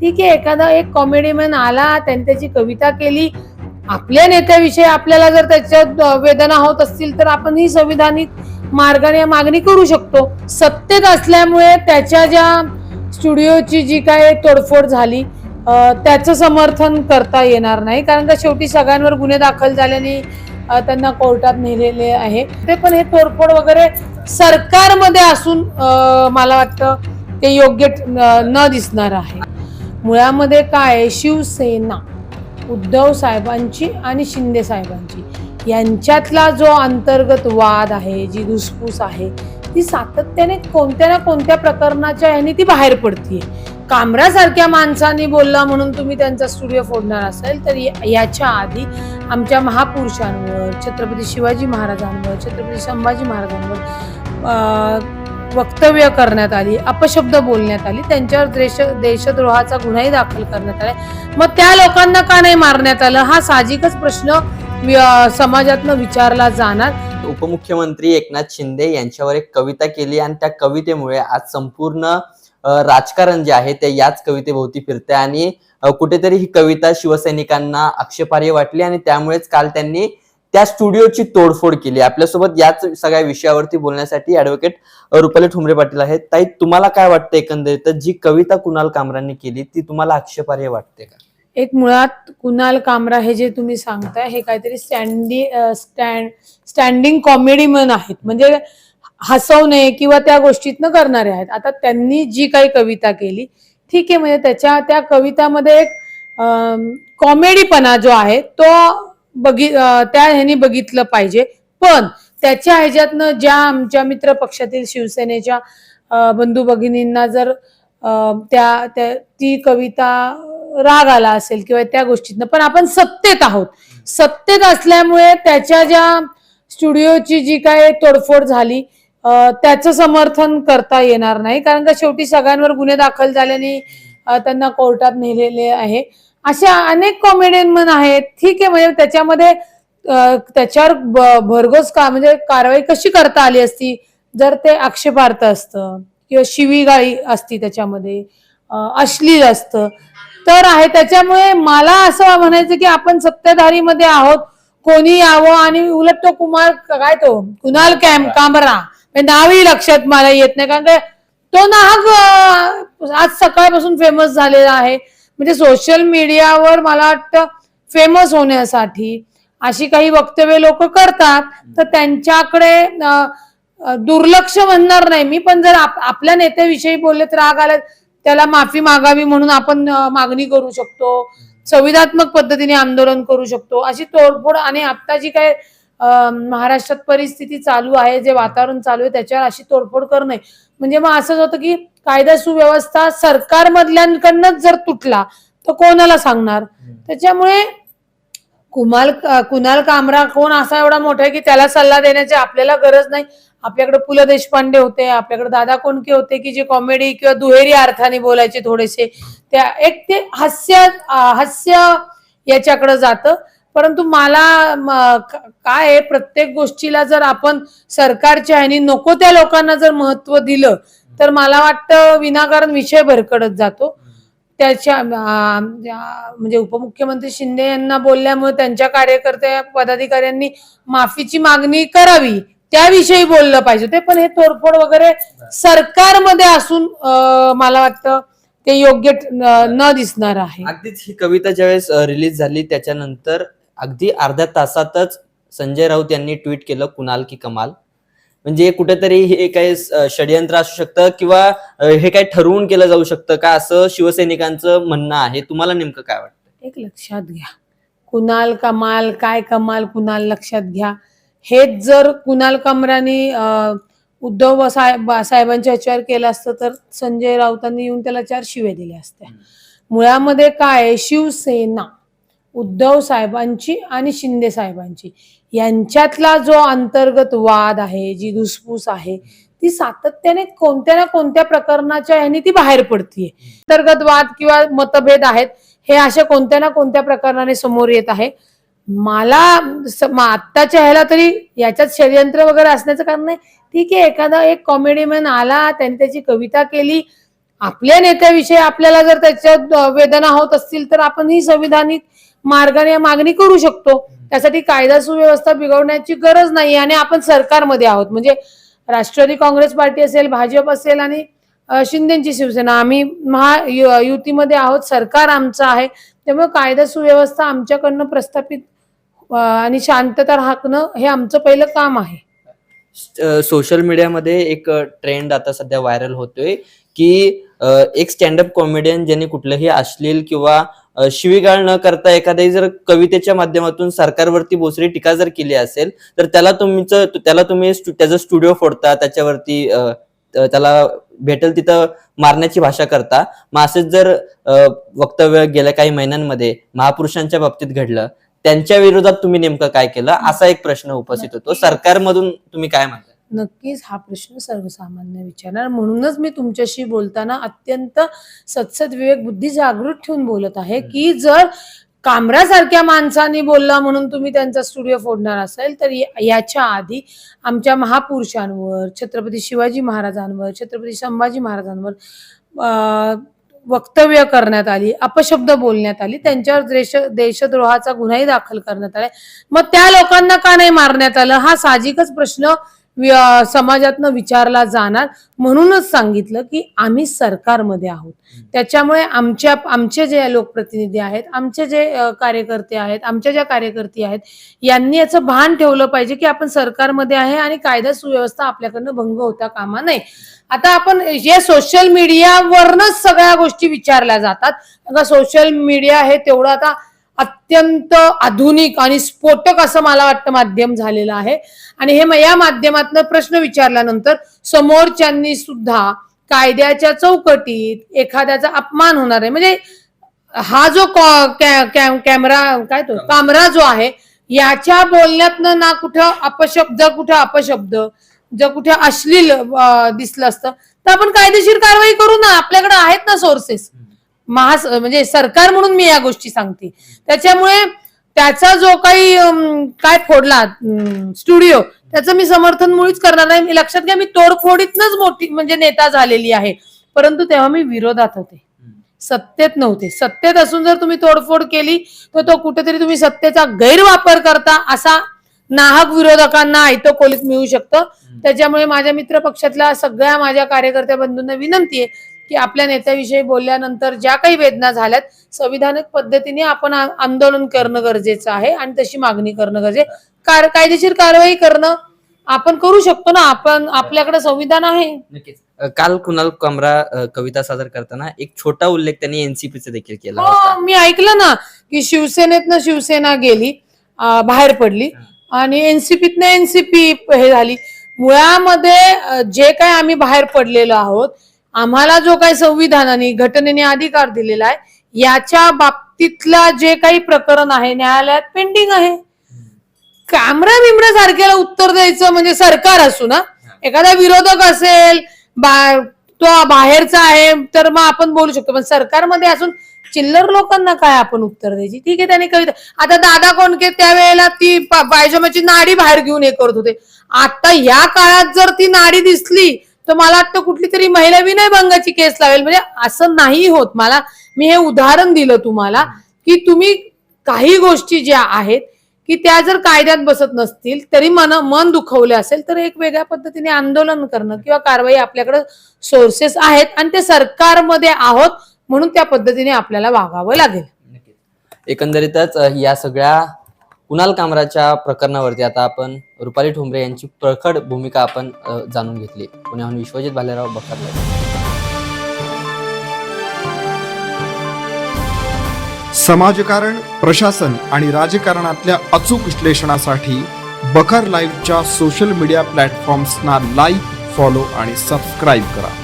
ठीक आहे एखादा एक कॉमेडीमॅन आला त्यांनी त्याची कविता केली. आपल्या नेत्याविषयी आपल्याला जर त्याच्यात वेदना होत असतील तर आपण ही संविधानिक मार्गाने मागणी करू शकतो. सत्तेत असल्यामुळे त्याच्या ज्या स्टुडिओची जी काय तोडफोड झाली त्याचं समर्थन करता येणार नाही. कारण का शेवटी सगळ्यांवर गुन्हे दाखल झाल्याने त्यांना कोर्टात नेलेले आहे. ते पण हे तोडफोड वगैरे सरकारमध्ये असून मला वाटतं ते योग्य न दिसणार आहे. मुळामध्ये काय आहे? शिवसेना उद्धव साहेबांची आणि शिंदे साहेबांची यांच्यातला जो अंतर्गत वाद आहे जी घुसफूस आहे ती सातत्याने कोणत्या ना कोणत्या प्रकरणाच्या ह्यानी ती बाहेर पडतीये कामरासारख्या माणसांनी बोलला म्हणून तुम्ही त्यांचा स्टुडिओ फोडणार असेल तर या- याच्या आधी आमच्या महापुरुषांवर छत्रपती शिवाजी महाराजांवर छत्रपती संभाजी महाराजांवर वक्तव्य करण्यात आली अपशब्द बोलण्यात आली त्यांच्यावर देश देशद्रोहाचा गुन्हाही दाखल करण्यात आला. मग त्या लोकांना का नाही मारण्यात आलं? हा साहजिकच प्रश्न समाजातनं विचारला जाणार. उपमुख्यमंत्री एकनाथ शिंदे यांच्यावर एक कविता केली आणि त्या कवितेमुळे आज संपूर्ण राजकारण जे आहे ते याच कवितेभोवती फिरते आणि कुठेतरी ही कविता शिवसैनिकांना आक्षेपार्ह वाटली आणि त्यामुळेच काल त्यांनी त्या स्टुडिओची तोडफोड केली. आपल्यासोबत याच सगळ्या विषयावरती बोलण्यासाठी ऍडव्होकेट रुपाली ठुमरे पाटील आहेत. ताई तुम्हाला काय वाटतं एकंदरीत? जी कविता कुणाल कामरांनी केली ती तुम्हाला आक्षेपार्ह वाटते का? एक मुळात कुणाल कामरा हे जे तुम्ही सांगताय हे काहीतरी स्टँडी स्टँड स्टँडिंग कॉमेडीमन आहेत. म्हणजे हसवणे किंवा त्या गोष्टीतनं करणारे आहेत. आता त्यांनी जी काही कविता केली ठीक आहे म्हणजे त्याच्या त्या कवितामध्ये एक कॉमेडीपणा जो आहे तो बघि त्या ह्यानी बघितलं पाहिजे. पण त्याच्या ह्याच्यातनं ज्या आमच्या मित्र पक्षातील शिवसेनेच्या बंधू भगिनींना जर त्या ती कविता राग आला असेल किंवा त्या गोष्टीतनं पण आपण सत्तेत आहोत. सत्तेत असल्यामुळे त्याच्या ज्या स्टुडिओची जी काय तोडफोड झाली त्याचं समर्थन करता येणार नाही. कारण का शेवटी सगळ्यांवर गुन्हे दाखल झाल्याने त्यांना कोर्टात नेलेले आहे. अशा अनेक कॉमेडियन आहेत. ठीक आहे म्हणजे त्याच्यामध्ये त्याच्यावर भरघोस का म्हणजे कारवाई कशी करता आली असती? जर ते आक्षेपार्थ असतं किंवा शिवीगाळी असती त्याच्यामध्ये अश्लील असतं तर आहे. त्याच्यामुळे मला असं म्हणायचं की आपण सत्ताधारीमध्ये आहोत. कोणी यावं आणि उलट तो कुमार काय तो? कुणाल कॅम कामरा. म्हणजे नावही लक्षात मला येत नाही. कारण तो नाहक आज सकाळपासून फेमस झालेला आहे. म्हणजे सोशल मीडियावर मला वाटतं फेमस होण्यासाठी अशी काही वक्तव्य लोक करतात तर त्यांच्याकडे दुर्लक्ष म्हणणार नाही. मी पण जर आप- आपल्या नेत्याविषयी बोलले तर राग आला त्याला माफी मागावी म्हणून आपण मागणी करू शकतो. संविधात्मक पद्धतीने आंदोलन करू शकतो. अशी तोडफोड आणि आता जी काय महाराष्ट्रात परिस्थिती चालू आहे जे वातावरण चालू आहे त्याच्यावर अशी तोडफोड करणे म्हणजे मग असंच होतं की कायदा सुव्यवस्था सरकारमधल्यांकडनंच जर तुटला तर कोणाला सांगणार? त्याच्यामुळे कुमाल कुणाल कामरा कोण असा एवढा मोठा आहे की त्याला सल्ला देण्याची आपल्याला गरज नाही. आपल्याकडे पु ल देशपांडे होते आपल्याकडे दादा कोणके होते की जे कॉमेडी किंवा दुहेरी अर्थाने बोलायचे थोडेसे. त्या एक ते हास्य हास्य याच्याकडे जातं. परंतु मला काय आहे प्रत्येक गोष्टीला जर आपण सरकारच्या आणि नको त्या लोकांना जर महत्त्व दिलं तर मला वाटतं विनाकारण विषय भरकडत जातो. त्याच्या म्हणजे उपमुख्यमंत्री शिंदे यांना बोलल्यामुळे त्यांच्या कार्यकर्त्या पदाधिकाऱ्यांनी माफीची मागणी करावी त्याविषयी बोललं पाहिजे ते पण हे तोडफोड वगैरे सरकारमध्ये असून मला वाटतं ते योग्य न न दिसणार आहे. अगदीच ही कविता ज्यावेळेस रिलीज झाली त्याच्यानंतर अगदी अर्ध्या तासातच संजय राऊत यांनी ट्विट केलं कुणाल की कमाल. म्हणजे कुठेतरी हे काही षडयंत्र असू शकतं किंवा हे काही ठरवून केलं जाऊ शकतं का? असं शिवसैनिकांचं म्हणणं आहे. तुम्हाला नेमकं काय वाटतं? एक लक्षात घ्या. कुणाल कमाल काय कमाल कुणाल लक्षात घ्या. हेच जर कुणाल कमराने उद्धव साहेब साहेबांच्या ह्याच्यावर केलं असतं तर संजय राऊतांनी येऊन त्याला चार शिव्या दिल्या असत्या. मुळामध्ये काय? शिवसेना. उद्धव साहेबांची आणि शिंदे साहेबांची. यांच्यातला जो अंतर्गत वाद आहे जी धुसफूस आहे ती सातत्याने कोणत्या ना कोणत्या प्रकरणाच्या ह्यानी ती बाहेर पडतीये. अंतर्गत वाद किंवा मतभेद आहेत हे अशा कोणत्या ना कोणत्या प्रकरणाने समोर येत आहे. मला आत्ताच्या ह्याला तरी याच्यात षडयंत्र वगैरे असण्याचं कारण नाही. ठीक आहे एखादा एक कॉमेडीमॅन आला त्यांनी त्याची कविता केली आपल्या नेत्याविषयी आपल्याला जर त्याच्यात वेदना होत असतील तर आपण ही संविधानिक मार्गाने मागणी करू शकतो. त्यासाठी कायदा सुव्यवस्था बिघडण्याची गरज नाही आणि आपण सरकारमध्ये आहोत. म्हणजे राष्ट्रवादी काँग्रेस पार्टी असेल भाजप असेल आणि शिंदेची शिवसेना. आम्ही महा युतीमध्ये आहोत. सरकार आमचं आहे. त्यामुळे कायदा सुव्यवस्था आमच्याकडनं प्रस्थापित आणि शांतता राखणं हे आमचं पहिलं काम आहे. सोशल मीडियामध्ये एक ट्रेंड आता सध्या व्हायरल होतोय की एक स्टँडअप कॉमेडियन ज्यांनी कुठलंही अश्लील किंवा शिवीगाळ न करता एखाद्या जर कवितेच्या माध्यमातून सरकारवरती बोसरी टीका जर केली असेल तर त्याला तुमचं त्याला तुम्ही त्याचा स्टुडिओ फोडता त्याच्यावरती त्याला भेटेल तिथं मारण्याची भाषा करता. मग असंच जर वक्तव्य गेल्या काही महिन्यांमध्ये महापुरुषांच्या बाबतीत घडलं त्यांच्या विरोधात तुम्ही नेमकं काय केलं? असा एक प्रश्न उपस्थित होतो. सरकारमधून तुम्ही काय म्हणता नक्कीच हा प्रश्न सर्वसामान्य विचारणार. म्हणूनच मी तुमच्याशी बोलताना अत्यंत सत्सद विवेक बुद्धी जागृत ठेवून बोलत आहे की जर कामरासारख्या माणसाने बोलला म्हणून तुम्ही त्यांचा स्टुडिओ फोडणार असेल तर याच्या आधी आमच्या महापुरुषांवर छत्रपती शिवाजी महाराजांवर छत्रपती संभाजी महाराजांवर वक्तव्य करण्यात आली अपशब्द बोलण्यात आली त्यांच्यावर देश देशद्रोहाचा गुन्हाही दाखल करण्यात आला मग त्या लोकांना का नाही मारण्यात आलं? हा साहजिकच प्रश्न समाजातनं विचारला जाणार. म्हणूनच सांगितलं की आम्ही सरकारमध्ये आहोत. त्याच्यामुळे आमच्या आमचे जे लोकप्रतिनिधी आहेत आमचे जे कार्यकर्ते आहेत आमच्या ज्या कार्यकर्ती आहेत यांनी याचं भान ठेवलं पाहिजे की आपण सरकारमध्ये आहे आणि कायदा सुव्यवस्था आपल्याकडनं भंग होता कामा नये. आता आपण या सोशल मीडियावरनच सगळ्या गोष्टी विचारल्या जातात. सोशल मीडिया हे तेवढं आता अत्यंत आधुनिक आणि स्फोटक असं मला वाटतं माध्यम झालेलं आहे. आणि हे या माध्यमातून प्रश्न विचारल्यानंतर समोरच्यांनी सुद्धा कायद्याच्या चौकटीत एखाद्याचा अपमान होणार आहे. म्हणजे हा जो कॅ- कॅमेरा काय तो कामरा जो आहे याच्या बोलण्यातनं ना कुठं अपशब्द कुठं अपशब्द जर कुठे अश्लील दिसलं असतं तर आपण कायदेशीर कारवाई करू ना. आपल्याकडे आहेत ना सोर्सेस महास म्हणजे सरकार म्हणून मी या गोष्टी सांगते. त्याच्यामुळे त्याचा जो काही काय फोडला स्टुडिओ त्याचं मी समर्थन मुळीच करणार नाही. मी लक्षात घ्या मी तोडफोडीतनच मोठी म्हणजे नेता झालेली आहे. परंतु तेव्हा मी विरोधात होते. सत्तेत नव्हते. सत्तेत असून जर तुम्ही तोडफोड केली तर तो कुठेतरी तुम्ही सत्तेचा गैरवापर करता असा नाहक विरोधकांना आयतो कोलीत मिळू शकतं. त्याच्यामुळे माझ्या मित्र पक्षातल्या सगळ्या माझ्या कार्यकर्त्या बंधूंना विनंती आहे की आपल्या नेत्याविषयी बोलल्यानंतर ज्या काही वेदना झाल्यात संविधानिक पद्धतीने आपण आंदोलन करणं गरजेचं आहे आणि तशी मागणी करणं गरजेचं कार कायदेशीर कारवाई करणं आपण करू शकतो ना? आपण आपल्याकडे संविधान आहे. नक्कीच. काल कुणाल कमरा कविता सादर करताना एक छोटा उल्लेख त्यांनी एनसीपीचा देखील केला होता. हो मी ऐकलं ना की शिवसेनेतनं शिवसेना गेली अं, बाहेर पडली आणि एनसीपीतनं एनसीपी हे झाली. मुळामध्ये अं, जे काय आम्ही बाहेर पडलेलो आहोत आम्हाला जो काही संविधानाने घटनेने अधिकार दिलेला आहे याच्या बाबतीतला जे काही प्रकरण आहे न्यायालयात पेंडिंग आहे. कॅमेरा बिमरा सारख्याला उत्तर द्यायचं म्हणजे सरकार असू ना? एखादा विरोधक असेल बा- तो बाहेरचा आहे तर मग आपण बोलू शकतो. पण सरकारमध्ये असून चिल्लर लोकांना काय आपण उत्तर द्यायची? ठीक आहे त्याने कविता. आता दादा कोणके त्यावेळेला ती पायजमाची नाडी बाहेर घेऊन हे करत होते. आता या काळात जर ती नाडी दिसली तर मला वाटतं कुठली तरी महिला विनयभंगाची केस लावेल. म्हणजे असं नाही होत. मला मी हे उदाहरण दिलं तुम्हाला की तुम्ही काही गोष्टी ज्या आहेत की त्या जर कायद्यात बसत नसतील तरी मन मन दुखवले असेल तर एक वेगळ्या पद्धतीने आंदोलन करणं किंवा कारवाई आपल्याकडे सोर्सेस आहेत आणि ते सरकारमध्ये आहोत म्हणून त्या पद्धतीने आपल्याला वागावं लागेल. एकंदरीतच या सगळ्या कुणाल कामराच्या प्रकरणावरती आता आपण रुपाली ठोंबरे यांची प्रखड भूमिका आपण जाणून घेतली. पुण्याहून विश्वजित भालेराव बखरले. समाजकारण प्रशासन आणि राजकारणातल्या अचूक विश्लेषणासाठी बखर लाईव्हच्या सोशल मीडिया प्लॅटफॉर्म्सना लाईक फॉलो आणि सबस्क्राईब करा.